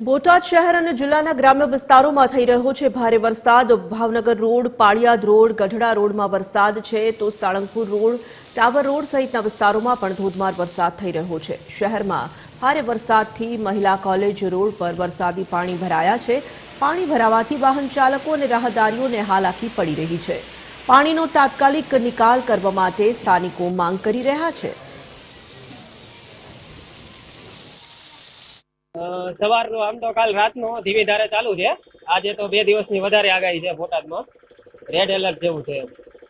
બોટાદ શહેર અને જિલ્લાના ગ્રામ્ય વિસ્તારોમાં થઈ રહ્યો છે ભારે વરસાદ. ભાવનગર રોડ, પાળિયાદ રોડ, ગઢડા રોડમાં વરસાદ છે તો સાળંગપુર રોડ, ટાવર રોડ સહિતના વિસ્તારોમાં પણ ધોધમાર વરસાદ થઈ રહ્યો છે. શહેરમાં ભારે વરસાદથી મહિલા કોલેજ રોડ પર વરસાદી પાણી ભરાયા છે. પાણી ભરાવાથી વાહન ચાલકો અને રાહદારીઓને હાલાકી પડી રહી છે. પાણીનો તાત્કાલિક નિકાલ કરવા માટે સ્થાનિકો માંગ કરી રહ્યા છે. સવારનો આમ તો કાલ રાતનો ધીમી ધારે ચાલુ છે. આજે તો બે દિવસની વધારે આગાહી છે બોટાદમાં. રેડ એલર્ટ જેવું છે.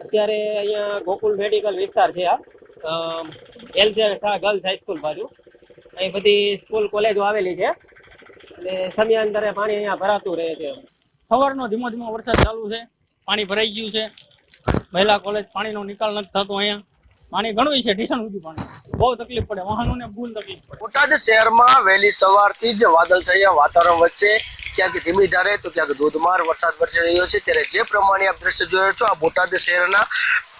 અત્યારે અહીંયા ગોકુલ મેડિકલ વિસ્તાર છે આ. એલજે શાહ ગર્લ્સ હાઈસ્કૂલ બાજુ. અહીં બધી સ્કૂલ કોલેજો આવેલી છે. એટલે સમયાંતરે પાણી અહીંયા ભરાતું રહે છે. સવારનો ધીમો ધીમો વરસાદ ચાલુ છે. પાણી ભરાઈ ગયું છે. મહિલા કોલેજ પાણીનો નિકાલ નથી થતો અહીંયા. પાણી ઘણું છે, ઢીસણ સુધી પાણી. બહુ તકલીફ પડે, વાહનોને ભૂલ તકલીફ પડે. બોટાદ શહેરમાં વહેલી સવારથી જ વાદળછાયા વાતાવરણ વચ્ચે ક્યાંક ધીમી ધારે તો ક્યાંક ધોધમાર વરસાદ વરસી રહ્યો છે. ત્યારે જે પ્રમાણે આપ દ્રશ્ય જોઈ છો, આ બોટાદ શહેરના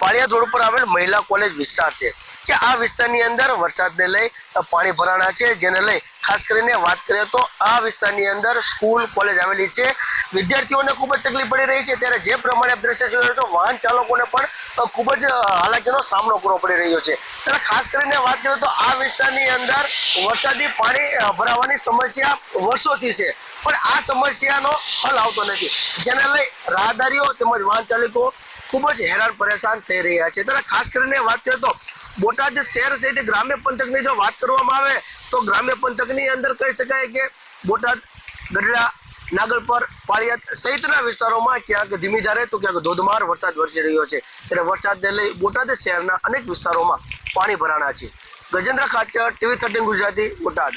પાળિયા રોડ પર આવેલ મહિલા કોલેજ વિસ્તાર છે, કે આ વિસ્તારની અંદર વરસાદને લઈ પાણી ભરાણા છે. જેને લઈ ખાસ કરીને વાત કરીએ તો આ વિસ્તારની અંદર સ્કૂલ, કોલેજ આવેલી છે. વિદ્યાર્થીઓને ખૂબ જ તકલીફ પડી રહી છે. ત્યારે જે પ્રમાણે દ્રશ્ય જોયો તો વાહન ચાલકોને પણ ખૂબ જ હાલાકીનો સામનો કરવો પડી રહ્યો છે. ત્યારે ખાસ કરીને વાત કરીએ તો આ વિસ્તારની અંદર વરસાદી પાણી ભરાવાની સમસ્યા વર્ષોથી છે. પણ આ સમસ્યાનો હલ આવતો નથી. જેને લઈ રાહદારીઓ તેમજ વાહન ચાલકો ખૂબ જ હેરાન પરેશાન થઈ રહ્યા છે. ત્યારે ખાસ કરીને વાત કરીએ તો બોટાદ શહેર સહિત ગ્રામ્ય પંથકની જો વાત કરવામાં આવે, તો ગ્રામ્ય પંથકની અંદર કહી શકાય કે બોટાદ ગઢડા નાગલપર પાળિયાદ સહિતના વિસ્તારોમાં ક્યાંક ધીમી ધારે તો ક્યાંક ધોધમાર વરસાદ વરસી રહ્યો છે. ત્યારે વરસાદને લઈ બોટાદ શહેરના અનેક વિસ્તારોમાં પાણી ભરાણા છે. Gajendra Khachar, TV thirteen Gujarati, Botad.